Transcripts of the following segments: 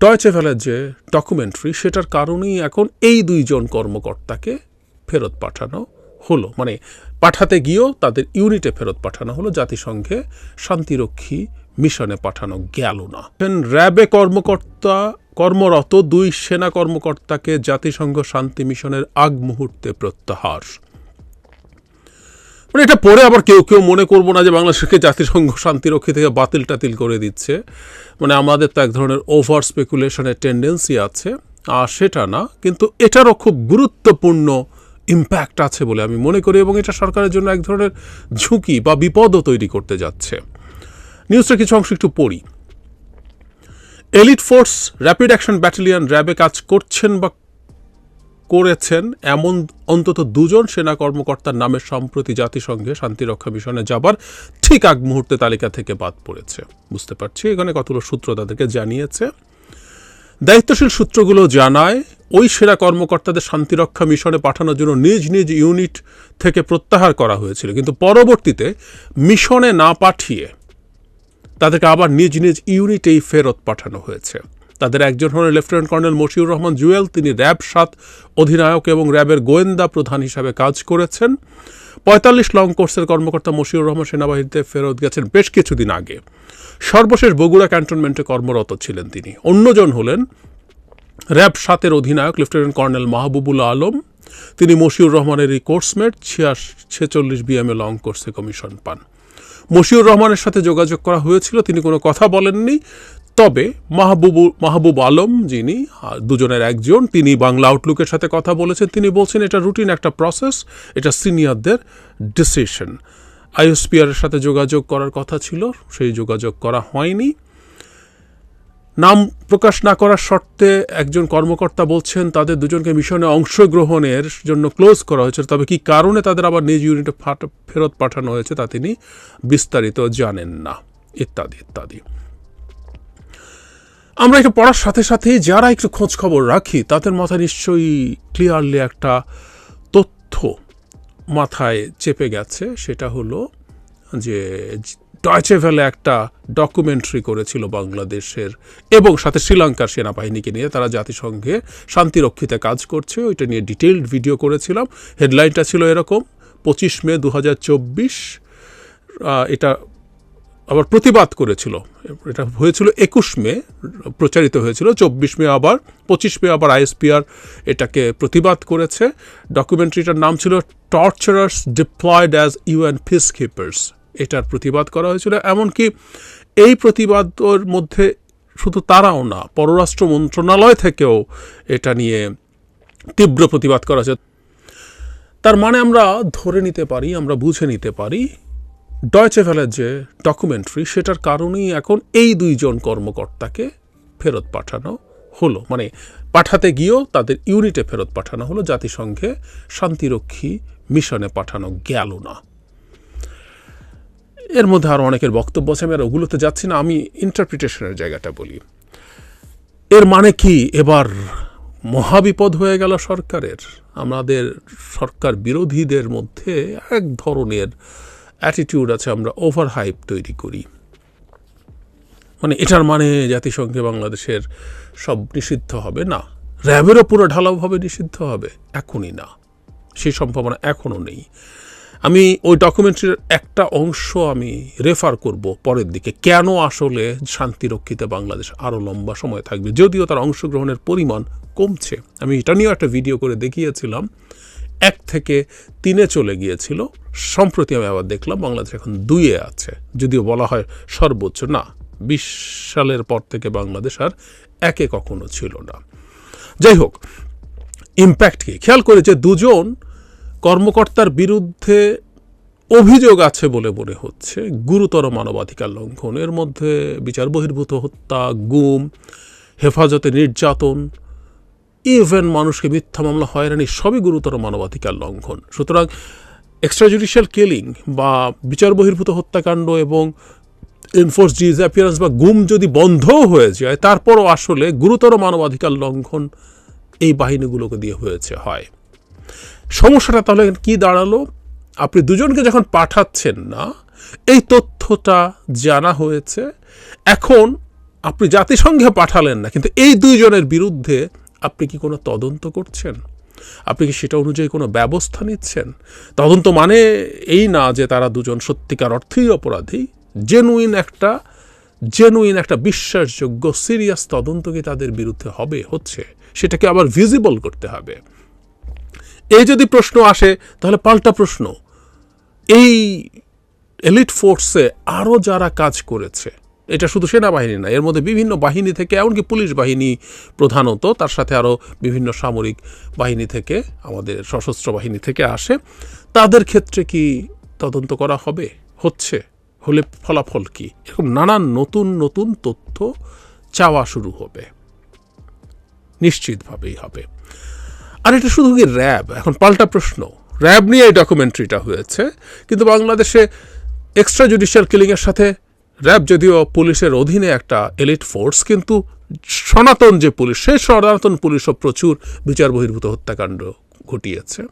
Deutsche ভ্যালের যে documentary সেটার কারণেই এখন এই দুইজন কর্মকর্তাকে ফেরত পাঠানো হলো। মানে পাঠাতে গিয়েও তাদের ইউনিটে ফেরত পাঠানো হলো, জাতিসংঘে শান্তিরক্ষী মিশনে পাঠানো গেল না। র্যাবে কর্মকর্তা, কর্মরত দুই সেনা কর্মকর্তাকে জাতিসংঘ শান্তি মিশনের আগ মুহূর্তে প্রত্যাহার মানে এটা পরে আবার কেউ কেউ মনে করব না যে বাংলাদেশকে জাতিসংঘ শান্তিরক্ষী থেকে বাতিল টাতিল করে দিচ্ছে। মানে আমাদের তো এক ধরনের ওভার স্পেকুলেশনের টেন্ডেন্সি আছে, আর সেটা না, কিন্তু এটারও খুব গুরুত্বপূর্ণ ইম্প্যাক্ট আছে বলে আমি মনে করি, এবং এটা সরকারের জন্য এক ধরনের ঝুঁকি বা বিপদও তৈরি করতে যাচ্ছে। নিউজটা কিছু অংশ একটু পড়ি। Elite force rapid action battalion র্যাবে কাজ করছেন বা করেছেন এমন অন্তত দুজন সেনা কর্মকর্তার নামে সম্প্রতি জাতিসংঘে শান্তিরক্ষা মিশনে যাবার ঠিক আগ মুহূর্তে তালিকা থেকে বাদ পড়েছে। বুঝতে পারছি, এখানে কতগুলো সূত্র তাদেরকে জানিয়েছে। দায়িত্বশীল সূত্রগুলো জানায়, ওই সেনা কর্মকর্তাদের শান্তিরক্ষা মিশনে পাঠানোর জন্য নিজ নিজ ইউনিট থেকে প্রত্যাহার করা হয়েছিল। কিন্তু পরবর্তীতে মিশনে না পাঠিয়ে তাদেরকে আবার নিজ নিজ ইউনিটেই ফেরত পাঠানো হয়েছে। তাদের একজন হলেন লেফটেন্যান্ট কর্নেল মশিউর রহমান জুয়েল। তিনি র্যাব সাত অধিনায়ক এবং র্যাবের গোয়েন্দা প্রধান হিসাবে কাজ করেছেন। পঁয়তাল্লিশ লং কোর্সের কর্মকর্তা মশিউর রহমান সেনাবাহিনীতে ফেরত গেছেন বেশ কিছুদিন আগে। সর্বশেষ বগুড়া ক্যান্টনমেন্টে কর্মরত ছিলেন তিনি। অন্যজন হলেন র্যাব সাতের অধিনায়ক লেফটেন্যান্ট কর্নেল মাহবুবুল আলম। তিনি মশিউর রহমানেরই কোর্সমেট ছিয়াশ, ছেচল্লিশ বিএমএ লং কোর্সে কমিশন পান। মশিউর রহমানের সাথে যোগাযোগ করা হয়েছিল, তিনি কোনো কথা বলেননি। তবে মাহবুবু, মাহবুব আলম যিনি দুজনের একজন, তিনি বাংলা আউটলুকের সাথে কথা বলেছেন। তিনি বলছেন, এটা রুটিন একটা প্রসেস এটা সিনিয়রদের ডিসিশন আইএসপিআরের সাথে যোগাযোগ করার কথা ছিল, সেই যোগাযোগ করা হয়নি। নাম প্রকাশ না করার শর্তে একজন কর্মকর্তা বলছেন, তাদের দুজনকে মিশনে অংশগ্রহণের জন্য ক্লোজ করা হয়েছে। তবে কি কারণে তাদের আবার নিজ ইউনিটে ফেরত পাঠানো হয়েছে তা তিনি বিস্তারিত জানেন না। ইত্যাদি ইত্যাদি। আমরা একটু পড়ার সাথে সাথেই যারা একটু খোঁজ খবর রাখি, তাদের মাথায় নিশ্চয়ই ক্লিয়ারলি একটা তথ্য মাথায় চেপে গেছে। সেটা হলো যে ডয়চে ভ্যালে একটা ডকুমেন্টারি করেছিল বাংলাদেশের এবং সাথে শ্রীলঙ্কার সেনাবাহিনীকে নিয়ে। তারা জাতিসংঘে শান্তিরক্ষিতে কাজ করছে। ওইটা নিয়ে ডিটেলড ভিডিও করেছিলাম। হেডলাইনটা ছিল এরকম, পঁচিশ মে দু হাজার চব্বিশ এটা আবার প্রতিবাদ করেছিল। এটা হয়েছিল একুশ মে, প্রচারিত হয়েছিল। চব্বিশ মে আবার, পঁচিশ মে আবার আইএসপিআর এটাকে প্রতিবাদ করেছে। ডকুমেন্টারিটার নাম ছিল torturers deployed as UN peace keepers এটার প্রতিবাদ করা হয়েছিল। এমনকি এই প্রতিবাদর মধ্যে শুধু তারাও না, পররাষ্ট্র মন্ত্রণালয় থেকেও এটা নিয়ে তীব্র প্রতিবাদ করা হয়েছে। তার মানে আমরা ধরে নিতে পারি, আমরা বুঝে নিতে পারি ডয়চে ভ্যালের যে ডকুমেন্টারি সেটার কারণেই এখন এই দুইজন কর্মকর্তাকে ফেরত পাঠানো হলো। মানে পাঠাতে গিয়েও তাদের ইউনিটে ফেরত পাঠানো হলো, জাতিসংঘে শান্তিরক্ষী মিশনে পাঠানো গেল না। এর মধ্যে আরও অনেকের বক্তব্য আছে, আমি আর ওগুলোতে যাচ্ছি না, আমি ইন্টারপ্রিটেশনের জায়গাটা বলি। এর মানে কি? এবার মহাবিপদ হয়ে গেল সরকারের। আমাদের সরকার বিরোধীদের মধ্যে এক ধরনের অ্যাটিটিউড আছে, আমরা ওভার হাইপ তৈরি করি। মানে এটার মানে জাতিসংঘে বাংলাদেশের সব নিষিদ্ধ হবে না। র্যাবেরও পুরো ঢালাওভাবে নিষিদ্ধ হবে, এখনই না। সেই সম্ভাবনা এখনও নেই। আমি ওই ডকুমেন্টারির একটা অংশ আমি রেফার করব পরের দিকে, কেন আসলে শান্তিরক্ষিতে বাংলাদেশ আরও লম্বা সময় থাকবে, যদিও তার অংশগ্রহণের পরিমাণ কমছে। আমি এটা নিয়েও একটা ভিডিও করে দেখিয়েছিলাম। এক থেকে তিনে চলে গিয়েছিল। সম্প্রতি আমি আবার দেখলাম বাংলাদেশ এখন দুইয়ে আছে। যদিও বলা হয় সর্বোচ্চ না, বিশ সালের পর থেকে বাংলাদেশ আর একে কখনো ছিল না। যাই হোক, ইম্প্যাক্ট কি? খেয়াল করে যে দুজন কর্মকর্তার বিরুদ্ধে অভিযোগ আছে বলে মনে হচ্ছে। গুরুতর মানবাধিকার লঙ্ঘন এর মধ্যে বিচার বহির্ভূত হত্যা, গুম, হেফাজতে নির্যাতন ইভেন মানুষকে মিথ্যা মামলা হয়রানি সবই গুরুতর মানবাধিকার লঙ্ঘন। সুতরাং এক্সট্রাজুডিশিয়াল কিলিং বা বিচার বহির্ভূত হত্যাকাণ্ড এবং এনফোর্স ডিসঅ্যাপিয়ারেন্স বা গুম যদি বন্ধও হয়ে যায়, তারপরও আসলে গুরুতর মানবাধিকার লঙ্ঘন এই বাহিনীগুলোকে দিয়ে হয়েছে, হয়। সমস্যাটা তাহলে কি দাঁড়াল? আপনি দুজনকে যখন পাঠাচ্ছেন না, এই তথ্যটা জানা হয়েছে। এখন আপনি জাতিসংঘে পাঠালেন না, কিন্তু এই দুইজনের বিরুদ্ধে আপনি কি কোনো তদন্ত করছেন? আপনি কি সেটা অনুযায়ী কোনো ব্যবস্থা নিচ্ছেন? তদন্ত মানে এই না যে তারা দুজন সত্যিকার অর্থেই অপরাধী। জেনুইন একটা জেনুইন একটা বিশ্বাসযোগ্য সিরিয়াস তদন্ত কি তাদের বিরুদ্ধে হবে, হচ্ছে? সেটাকে আবার ভিজিবল করতে হবে। এই যদি প্রশ্ন আসে, তাহলে পাল্টা প্রশ্ন। এই এলিট ফোর্সে আরও যারা কাজ করেছে এটা শুধু সেনাবাহিনী না, এর মধ্যে বিভিন্ন বাহিনী থেকে, এমনকি পুলিশ বাহিনী প্রধানত, তার সাথে আরও বিভিন্ন সামরিক বাহিনী থেকে, আমাদের সশস্ত্র বাহিনী থেকে আসে। তাদের ক্ষেত্রে কি তদন্ত করা হবে? হচ্ছে? হলে ফলাফল কি? এরকম নানান নতুন নতুন তথ্য চাওয়া শুরু হবে। নিশ্চিতভাবেই হবে। আর এটা শুধু কি র্যাব? এখন পাল্টা প্রশ্ন। র্যাব নিয়ে এই ডকুমেন্টারিটা হয়েছে। কিন্তু বাংলাদেশে এক্সট্রা জুডিশিয়াল কিলিংয়ের সাথে র্যাব যদিও পুলিশের অধীনে একটা এলিট ফোর্স, কিন্তু সনাতন যে পুলিশ, সেই সনাতন পুলিশও প্রচুর বিচার বহির্ভূত হত্যাকাণ্ড ঘটিয়েছে।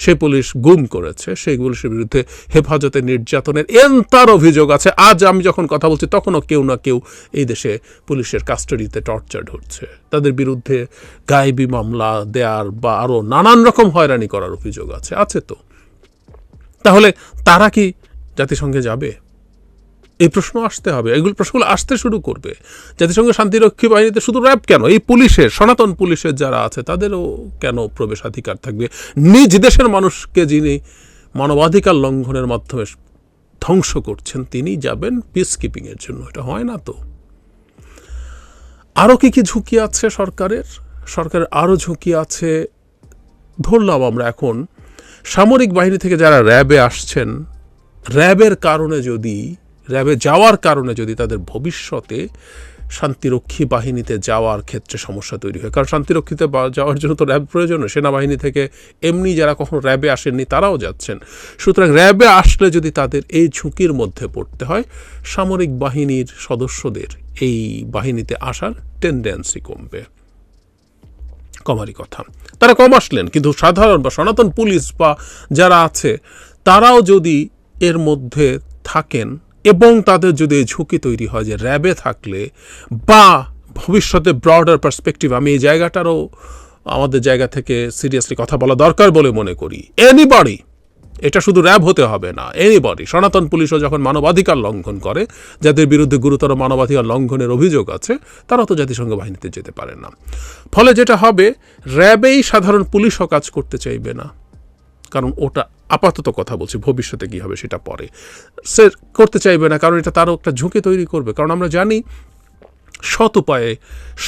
সেই পুলিশ গুম করেছে, সেই পুলিশের বিরুদ্ধে হেফাজতে নির্যাতনের এন্তার অভিযোগ আছে। আজ আমি যখন কথা বলছি, তখনও কেউ না কেউ এই দেশে পুলিশের কাস্টাডিতে টর্চার হচ্ছে তাদের বিরুদ্ধে গায়েবি মামলা দেয়ার বা আরও নানান রকম হয়রানি করার অভিযোগ আছে আছে তো। তাহলে তারা কি জাতিসংঘে যাবে? এই প্রশ্ন আসতে হবে। এগুলো প্রশ্নগুলো আসতে শুরু করবে। জাতিসংঘ শান্তিরক্ষী বাহিনীতে শুধু র্যাব কেন? এই পুলিশের সনাতন পুলিশের যারা আছে, তাদেরও কেন প্রবেশাধিকার থাকবে? নিজ দেশের মানুষকে যিনি মানবাধিকার লঙ্ঘনের মাধ্যমে ধ্বংস করছেন, তিনি যাবেন পিস কিপিংয়ের জন্য। এটা হয় না তো? আরও কি কি ঝুঁকি আছে সরকারের? সরকারের আরও ঝুঁকি আছে ধরলাম আমরা এখন, সামরিক বাহিনী থেকে যারা র্যাবে আসছেন, র্যাবের কারণে যদি র্যাবে যাওয়ার কারণে যদি তাদের ভবিষ্যতে শান্তিরক্ষী বাহিনীতে যাওয়ার ক্ষেত্রে সমস্যা তৈরি হয়। কারণ শান্তিরক্ষীতে যাওয়ার জন্য তো র্যাব প্রয়োজন সেনাবাহিনী থেকে এমনি যারা কখনো র্যাবে আসেননি, তারাও যাচ্ছেন। সুতরাং র্যাবে আসলে যদি তাদের এই ঝুঁকির মধ্যে পড়তে হয়, সামরিক বাহিনীর সদস্যদের এই বাহিনীতে আসার টেন্ডেন্সি কমবে। কমারই কথা। তারা কম আসলেন, কিন্তু সাধারণ বা সনাতন পুলিশ বা যারা আছে, তারাও যদি এর মধ্যে থাকেন এবং তাদের যদি ঝুঁকি তৈরি হয় যে র্যাবে থাকলে বা ভবিষ্যতে ব্রডার পার্সপেক্টিভ আমি এই জায়গাটারও আমাদের জায়গা থেকে সিরিয়াসলি কথা বলা দরকার বলে মনে করি। এনিবডি এটা শুধু র্যাব হতে হবে না এনিবডি সনাতন পুলিশও যখন মানবাধিকার লঙ্ঘন করে, যাদের বিরুদ্ধে গুরুতর মানবাধিকার লঙ্ঘনের অভিযোগ আছে, তারা তো জাতিসংঘ বাহিনীতে যেতে পারে না। ফলে যেটা হবে, র্যাবেই সাধারণ পুলিশও কাজ করতে চাইবে না। কারণ ওটা আপাতত কথা বলছি, ভবিষ্যতে কী হবে সেটা পরে। সে করতে চাইবে না, কারণ এটা তারও একটা ঝুঁকি তৈরি করবে, কারণ আমরা জানি সৎ উপায়ে,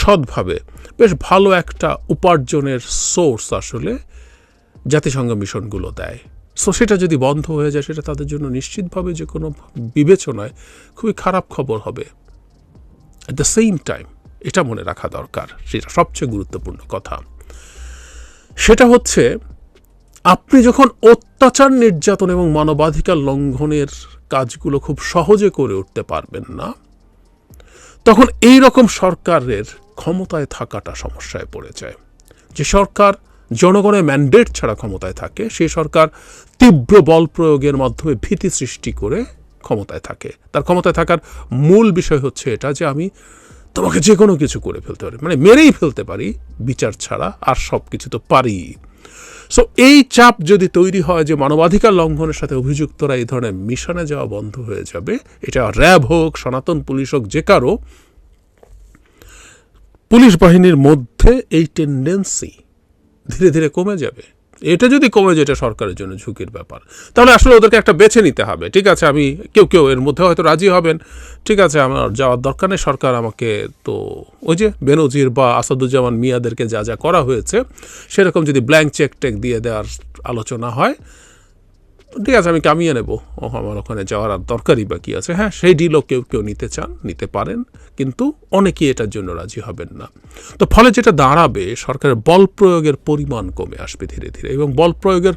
সৎভাবে বেশ ভালো একটা উপার্জনের সোর্স আসলে জাতিসংঘ মিশনগুলো দেয়। সো সেটা যদি বন্ধ হয়ে যায়, সেটা তাদের জন্য নিশ্চিতভাবে যে কোনো বিবেচনায় খুবই খারাপ খবর হবে। অ্যাট দ্য সেম টাইম এটা মনে রাখা দরকার, সেটা সবচেয়ে গুরুত্বপূর্ণ কথা। সেটা হচ্ছে আপনি যখন অত্যাচার, নির্যাতন এবং মানবাধিকার লঙ্ঘনের কাজগুলো খুব সহজে করে উঠতে পারবেন না, তখন এই রকম সরকারের ক্ষমতায় থাকাটা সমস্যায় পড়ে যায়। যে সরকার জনগণের ম্যান্ডেট ছাড়া ক্ষমতায় থাকে সেই সরকার তীব্র বল প্রয়োগের মাধ্যমে ভীতি সৃষ্টি করে ক্ষমতায় থাকে। তার ক্ষমতায় থাকার মূল বিষয় হচ্ছে এটা যে আমি তোমাকে যে কোনো কিছু করে ফেলতে পারি মানে মেরেই ফেলতে পারি, বিচার ছাড়া আর সব কিছু তো পারি সো এই চাপ যদি তৈরি হয় যে মানবাধিকার লঙ্ঘনের সাথে অভিযুক্তরা এই ধরনের মিশনে যাওয়া বন্ধ হয়ে যাবে, এটা র্যাব হোক, সনাতন পুলিশ হোক, যে কারও, পুলিশ বাহিনীর মধ্যে এই টেন্ডেন্সি ধীরে ধীরে কমে যাবে। এটা যদি কমে যায়, এটা সরকারের জন্য ঝুঁকির ব্যাপার। তাহলে আসলে ওদেরকে একটা বেছে নিতে হবে, ঠিক আছে? আমি কেউ কেউ এর মধ্যে হয়তো রাজি হবেন, ঠিক আছে? আমার যাওয়ার দরকার নেই, সরকার আমাকে তো ওই যে বেনজির বা আসাদুজ্জামান মিয়াদেরকে যা যা করা হয়েছে, সেরকম যদি ব্ল্যাঙ্ক চেক টেক দিয়ে দেওয়ার আলোচনা হয় ঠিক আছে, আমি কামিয়ে নেব। ও আমার ওখানে যাওয়ার আর দরকারই বা কী আছে? হ্যাঁ সেই ডিলও কেউ কেউ নিতে চান, নিতে পারেন, কিন্তু অনেকেই এটার জন্য রাজি হবেন না। তো ফলে যেটা দাঁড়াবে, সরকারের বল প্রয়োগের পরিমাণ কমে আসবে ধীরে ধীরে এবং বল প্রয়োগের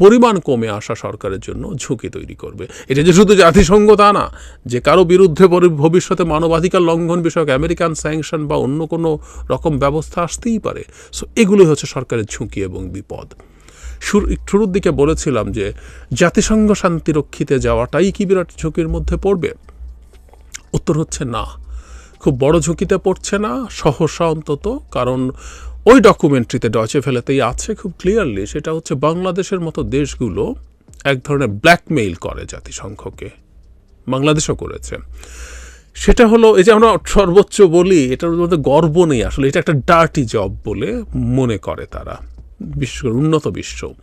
পরিমাণ কমে আসা সরকারের জন্য ঝুঁকি তৈরি করবে। এটা যে শুধু জাতিসংঘ তা না, যে কারও বিরুদ্ধে ভবিষ্যতে মানবাধিকার লঙ্ঘন বিষয়ক আমেরিকান স্যাংশন বা অন্য কোনো রকম ব্যবস্থা আসতেই পারে। সো এগুলোই হচ্ছে সরকারের ঝুঁকি এবং বিপদ। শুরুর দিকে বলেছিলাম যে, জাতিসংঘ শান্তিরক্ষীতে যাওয়াটাই কি বিরাট ঝুঁকির মধ্যে পড়বে? উত্তর হচ্ছে না। খুব বড় ঝুঁকিতে পড়ছে না, সহসা অন্তত, কারণ ওই ডকুমেন্টারিতে ডচে ফেলেতেই আছে খুব ক্লিয়ারলি সেটা হচ্ছে বাংলাদেশের মতো দেশগুলো এক ধরনের ব্ল্যাকমেইল করে জাতিসংঘকে। বাংলাদেশও করেছে। সেটা হলো, এই যে আমরা সর্বোচ্চ বলি, এটার মধ্যে গর্ব নেই আসলে, এটা একটা ডার্টি জব বলে মনে করে তারা। বিশেষ করে উন্নত বিশ্ব।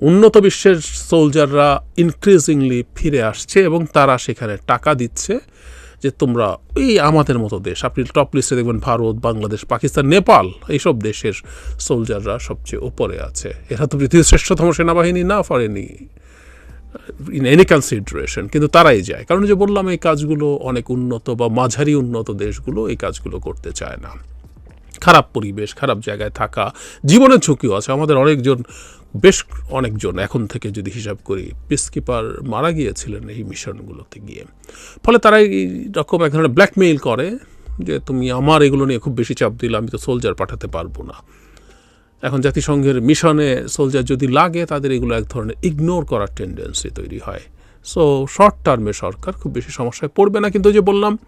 উন্নত বিশ্বের সোলজাররা ইনক্রিজিংলি ফিরে আসছে এবং তারা সেখানে টাকা দিচ্ছে যে তোমরা এই আমাদের মতো দেশ। আপনি টপ লিস্টে দেখবেন ভারত, বাংলাদেশ, পাকিস্তান, নেপাল, এইসব দেশের সোলজাররা সবচেয়ে ওপরে আছে। এরা তো পৃথিবীর শ্রেষ্ঠতম সেনাবাহিনী, না পারেনি ইন এনি কনসিডারেশন কিন্তু তারাই যায়। কারণ যে বললাম, এই কাজগুলো অনেক উন্নত বা মাঝারি উন্নত দেশগুলো এই কাজগুলো করতে চায় না। খারাপ পরিবেশ, খারাপ জায়গায় থাকা জীবনের ঝুঁকিও আছে। আমাদের অনেকজন, বেশ অনেকজন এখন থেকে যদি হিসাব করি পিসকিপার মারা গিয়েছিলেন এই মিশনগুলোতে গিয়ে। ফলে তারা এই রকম এক ধরনের ব্ল্যাকমেইল করে যে, তুমি আমার এগুলো নিয়ে খুব বেশি চাপ দিলে আমি তো সোলজার পাঠাতে পারব না। এখন জাতিসংঘের মিশনে সোলজার যদি লাগে, তাদের এগুলো এক ধরনের ইগনোর করার টেন্ডেন্সি তৈরি হয়। সো শর্ট টার্মে সরকার খুব বেশি সমস্যায় পড়বে না। কিন্তু যে বললাম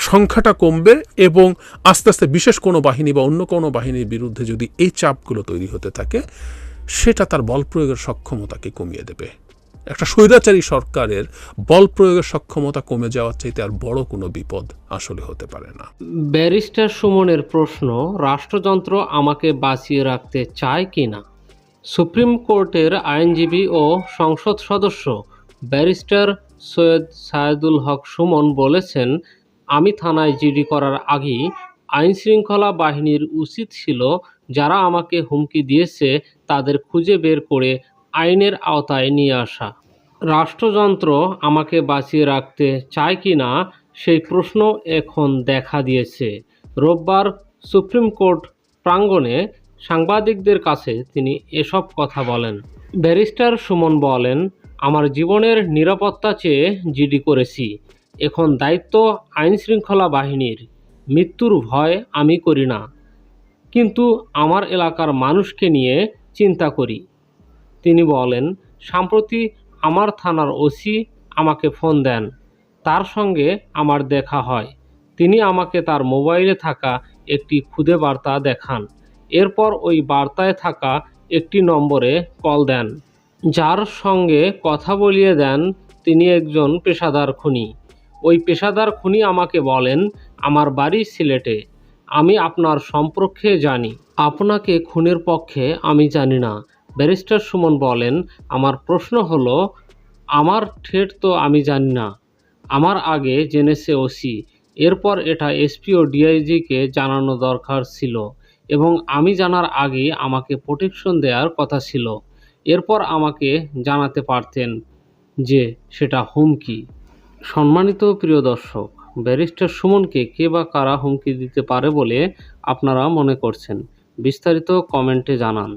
সংখ্যাটা কমবে এবং আস্তে আস্তে বিশেষ কোনো বাহিনী বা অন্য কোনো বাহিনীর বিরুদ্ধে যদি এই চাপগুলো তৈরি হতে থাকে, সেটা তার বল প্রয়োগের সক্ষমতাকে কমিয়ে দেবে। একটা স্বৈরাচারী সরকারের বল প্রয়োগের সক্ষমতা কমে যাওয়ার চাইতে আর বড় কোনো বিপদ আসলে হতে পারে না। ব্যারিস্টার সুমনের প্রশ্ন, রাষ্ট্রযন্ত্র আমাকে বাঁচিয়ে রাখতে চায় কি না? সুপ্রিম কোর্টের আইনজীবী ও সংসদ সদস্য ব্যারিস্টার সৈয়দ সায়েদুল হক সুমন বলেছেন আমি থানায় জিডি করার আগেই আইনশৃঙ্খলা বাহিনীর উচিত ছিল যারা আমাকে হুমকি দিয়েছে তাদের খুঁজে বের করে আইনের আওতায় নিয়ে আসা। রাষ্ট্রযন্ত্র আমাকে বাঁচিয়ে রাখতে চায় কি না সেই প্রশ্ন এখন দেখা দিয়েছে। রোববার সুপ্রিম কোর্ট প্রাঙ্গণে সাংবাদিকদের কাছে তিনি এসব কথা বলেন। ব্যারিস্টার সুমন বলেন, আমার জীবনের নিরাপত্তা চেয়ে জিডি করেছি। এখন দায়িত্ব আইন শৃঙ্খলা বাহিনীর। মৃত্যুর ভয় আমি করি না। কিন্তু আমার এলাকার মানুষকে নিয়ে চিন্তা করি। তিনি বলেন, সম্প্রতি আমার থানার ওসি আমাকে ফোন দেন। তার সঙ্গে আমার দেখা হয়। তিনি আমাকে তার মোবাইলে থাকা একটি খুদে বার্তা দেখান। এরপর ওই বার্তায় থাকা একটি নম্বরে কল দেন। যার সঙ্গে কথা বলিয়ে দেন তিনি একজন পেশাদার খুনি। ওই পেশাদার খুনি আমাকে বলেন, আমার বাড়ি সিলেটে। আমি আপনার সম্পর্কে জানি। আপনাকে খুনের পক্ষে আমি জানি না। ব্যারিস্টার সুমন বলেন, আমার প্রশ্ন হলো, আমার ঠেট তো আমি জানি না। আমার আগে জেনেছে ওসি। এরপর এটা এসপি ও ডিআইজিকে জানানো দরকার ছিল এবং আমি জানার আগে আমাকে প্রোটেকশন দেওয়ার কথা ছিল। এরপর আমাকে জানাতে পারতেন যে সেটা হুমকি। সম্মানিত প্রিয় দর্শক, ব্যারিস্টার সুমনকে কে বা কারা হুমকি দিতে পারে বলে আপনারা মনে করছেন, বিস্তারিত কমেন্টে জানান।